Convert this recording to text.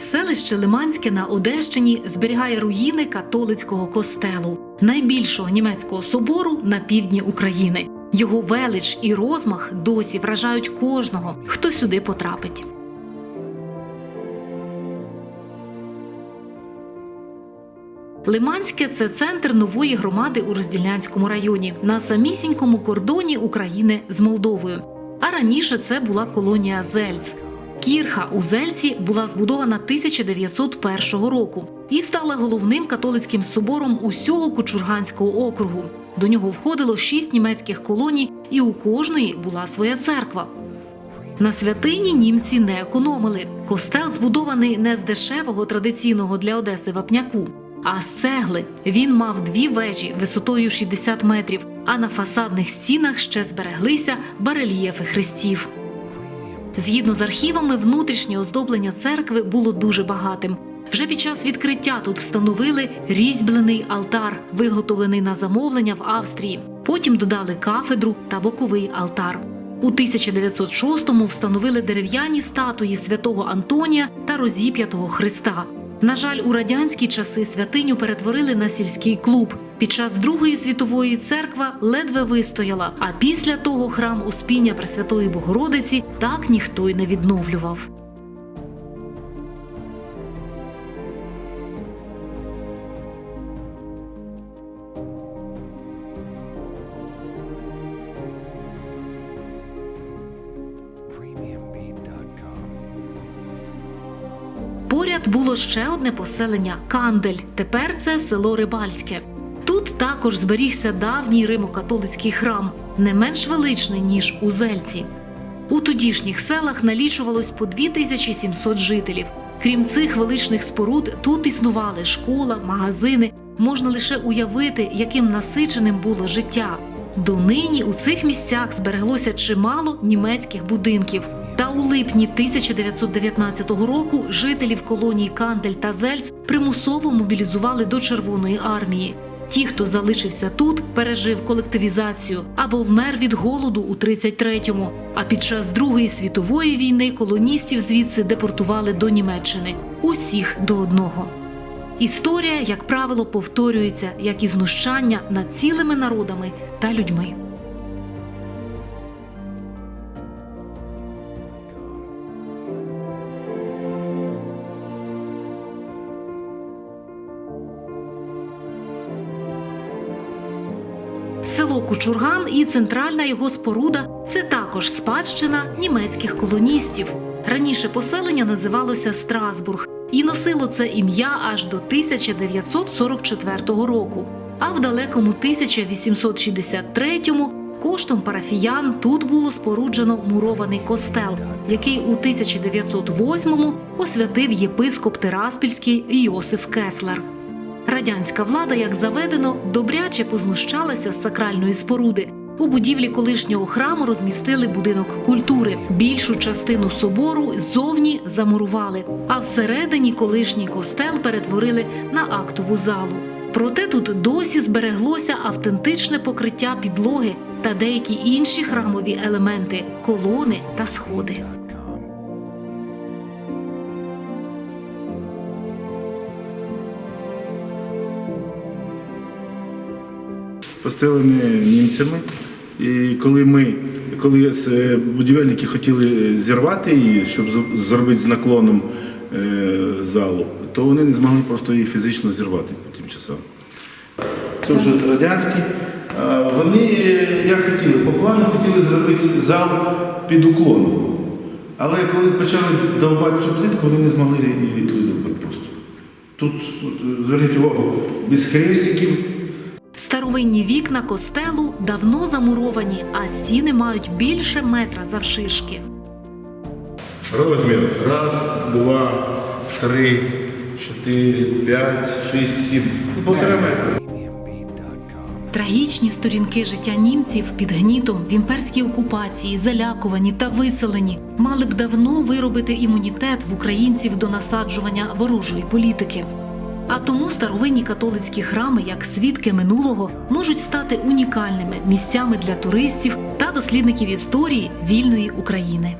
Селище Лиманське на Одещині зберігає руїни католицького костелу, найбільшого німецького собору на півдні України. Його велич і розмах досі вражають кожного, хто сюди потрапить. Лиманське це центр нової громади у Роздільнянському районі на самісінькому кордоні України з Молдовою. А раніше це була колонія Зельц. Кірха у Зельці була збудована 1901 року і стала головним католицьким собором усього Кучурганського округу. До нього входило шість німецьких колоній, і у кожної була своя церква. На святині німці не економили. Костел збудований не з дешевого традиційного для Одеси вапняку, а з цегли. Він мав дві вежі висотою 60 метрів, а на фасадних стінах ще збереглися барельєфи хрестів. Згідно з архівами, внутрішнє оздоблення церкви було дуже багатим. Вже під час відкриття тут встановили різьблений алтар, виготовлений на замовлення в Австрії. Потім додали кафедру та боковий алтар. У 1906-му встановили дерев'яні статуї святого Антонія та розіп'ятого Христа. На жаль, у радянські часи святиню перетворили на сільський клуб. Під час Другої світової церква ледве вистояла, а після того храм Успіння Пресвятої Богородиці так ніхто й не відновлював. Поряд було ще одне поселення Кандель. Тепер це село Рибальське. Тут також зберігся давній римо-католицький храм, не менш величний ніж у Зельці. У тодішніх селах налічувалось по 2700 жителів. Крім цих величних споруд, тут існували школа, магазини. Можна лише уявити, яким насиченим було життя. Донині у цих місцях збереглося чимало німецьких будинків. Та у липні 1919 року жителів колоній Кандель та Зельц примусово мобілізували до Червоної армії. Ті, хто залишився тут, пережив колективізацію або вмер від голоду у 33-му. А під час Другої світової війни колоністів звідси депортували до Німеччини. Усіх до одного. Історія, як правило, повторюється, як і знущання над цілими народами та людьми. Село Кучурган і центральна його споруда це також спадщина німецьких колоністів. Раніше поселення називалося Страсбург і носило це ім'я аж до 1944 року. А в далекому 1863-му коштом парафіян тут було споруджено мурований костел, який у 1908-му освятив єпископ Тираспільський Йосиф Кеслер. Радянська влада, як заведено, добряче познущалася з сакральної споруди. У будівлі колишнього храму розмістили будинок культури. Більшу частину собору ззовні замурували, а всередині колишній костел перетворили на актову залу. Проте тут досі збереглося автентичне покриття підлоги та деякі інші храмові елементи колони та сходи. Постелені німцями. І коли ми, коли е, будівельники хотіли зірвати її, щоб зробити з наклоном е, залу, то вони не змогли просто її фізично зірвати по тим часам. Це вже радянські. Вони, е, як хотіли, по плану хотіли зробити зал під уклоном. Але коли почали довбати цю плитку, вони не змогли її видовбати просто. Тут, зверніть увагу, без хрестиків, Старовинні вікна костелу давно замуровані, а стіни мають більше метра завширшки. Розмір. Раз, два, три, чотири, п'ять, шість, сім. Ну, Полтора метра. Трагічні сторінки життя німців під гнітом в імперській окупації, залякувані та виселені, мали б давно виробити імунітет в українців до насаджування ворожої політики. А тому старовинні католицькі храми, як свідки минулого, можуть стати унікальними місцями для туристів та дослідників історії вільної України.